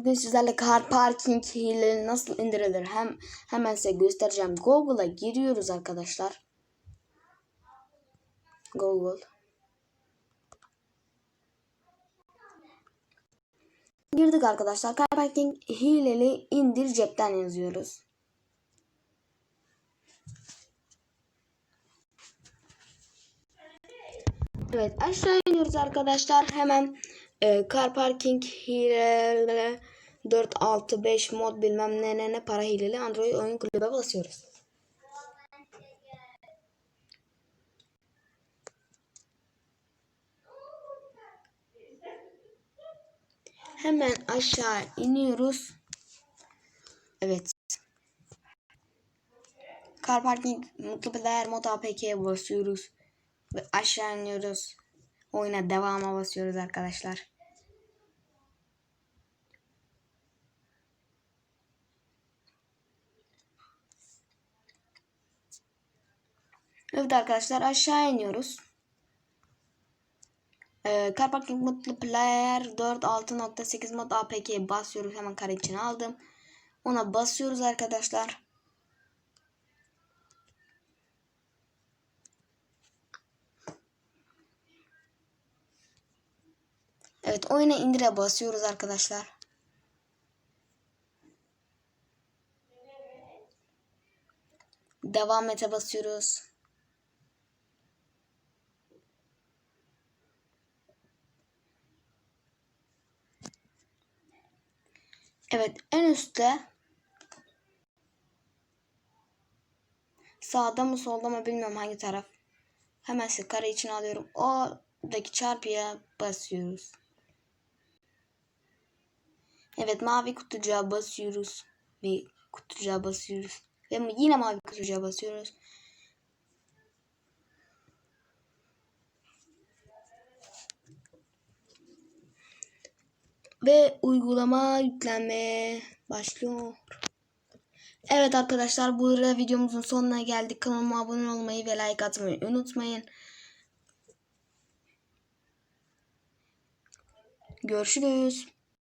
Bugün sizlerle car parking hileleri nasıl indirilir hem hemen size göstereceğim. Google'a giriyoruz arkadaşlar. Google. Girdik arkadaşlar. Car parking hileli indir cepten yazıyoruz. Evet aşağı iniyoruz arkadaşlar. Hemen e, car parking hileli 465 mod bilmem ne ne ne para hileli Android oyun kulübe basıyoruz. Hemen aşağı iniyoruz. Evet. Car parking mutlu player mod APK'ye basıyoruz. Ve aşağı iniyoruz. Oyuna devama basıyoruz arkadaşlar. Evet arkadaşlar aşağı iniyoruz. Ee, Car Parking Mutlu Player 4.6.8 mod APK'ye basıyoruz. Hemen kare içine aldım. Ona basıyoruz arkadaşlar. Evet oyuna indire basıyoruz arkadaşlar. Devam ete basıyoruz. Evet en üstte sağda mı solda mı bilmiyorum hangi taraf. Hemen size kare içine alıyorum. Oradaki çarpıya basıyoruz. Evet mavi kutucuğa basıyoruz. Ve kutucuğa basıyoruz. Ve yine mavi kutucuğa basıyoruz. Ve uygulama yüklenmeye başlıyor. Evet arkadaşlar burada videomuzun sonuna geldik. Kanalıma abone olmayı ve like atmayı unutmayın. Görüşürüz.